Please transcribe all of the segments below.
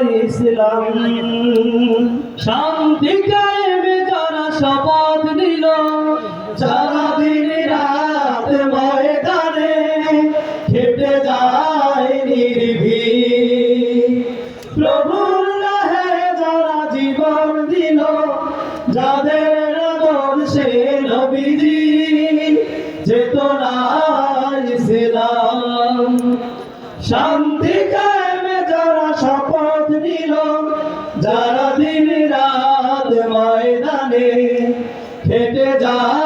ইসলাম। শান্তি কায়েমে যারা শপথ নিল সারা দিন রাত ময়দানে খেটে যায় নির্ভীক। প্রভুর রাহে যারা জীবন দিল, যাদের আদর্শে নবীজি। চেতনা ইসলাম। শান্তি শপথ নিল। যারা দিন রাত ময়দানে খেটে যায়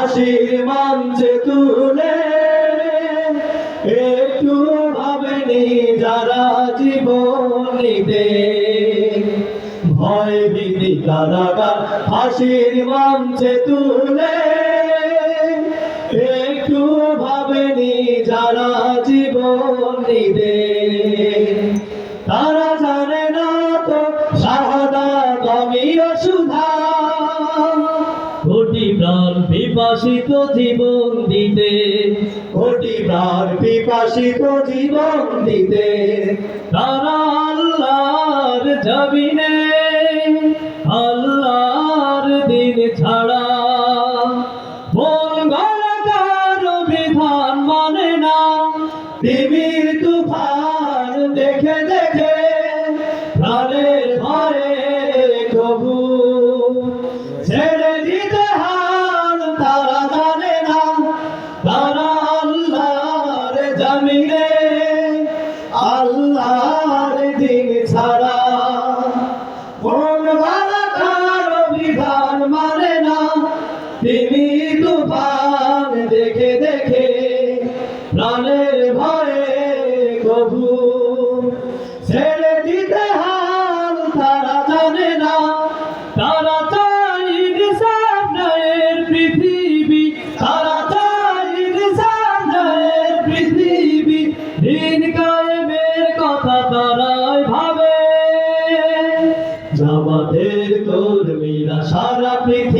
হাসির মানছে তুলে একটু ভাবেনি যারা জীবন নিতে। ভয় ভীতি কারাগার হাসির মানছে তুলে প্রাণ বিপাসিত জীবন দিতে। কোটি প্রাণ পিপাসিত জীবন দিতে। তারা আল্লাহর জমিনে আল্লাহর দিন ছাড়া। মন গড়া কারও বিধান মানে না। তিমির তিনি তুফান দেখে দেখে, প্রাণের ভয়ে কবু। ছেড়ে দিতে হাল তারা জানে না, তারা চাই সামনের পৃথিবী, তারা চাই সামনের পৃথিবী। দিন কায়েমের কথা তারাই ভাবে। জামাতের কর্মীরা সারা পৃথিবীতে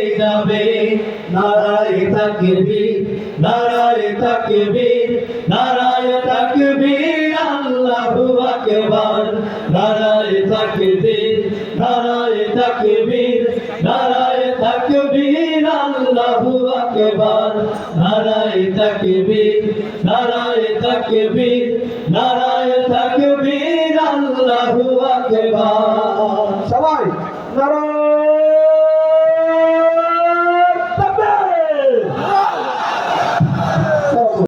যাবে, নারায় তাকবীর নারায় তাকবীর নারায় তাকবীর, আল্লাহু আকবার। নারায় তাকবীর নারায় তাকবীর নারায় তাকবীর, আল্লাহু আকবার। নারায় তাকবীর নারায় তাকবীর নারায় তাকবীর, আল্লাহু আকবার।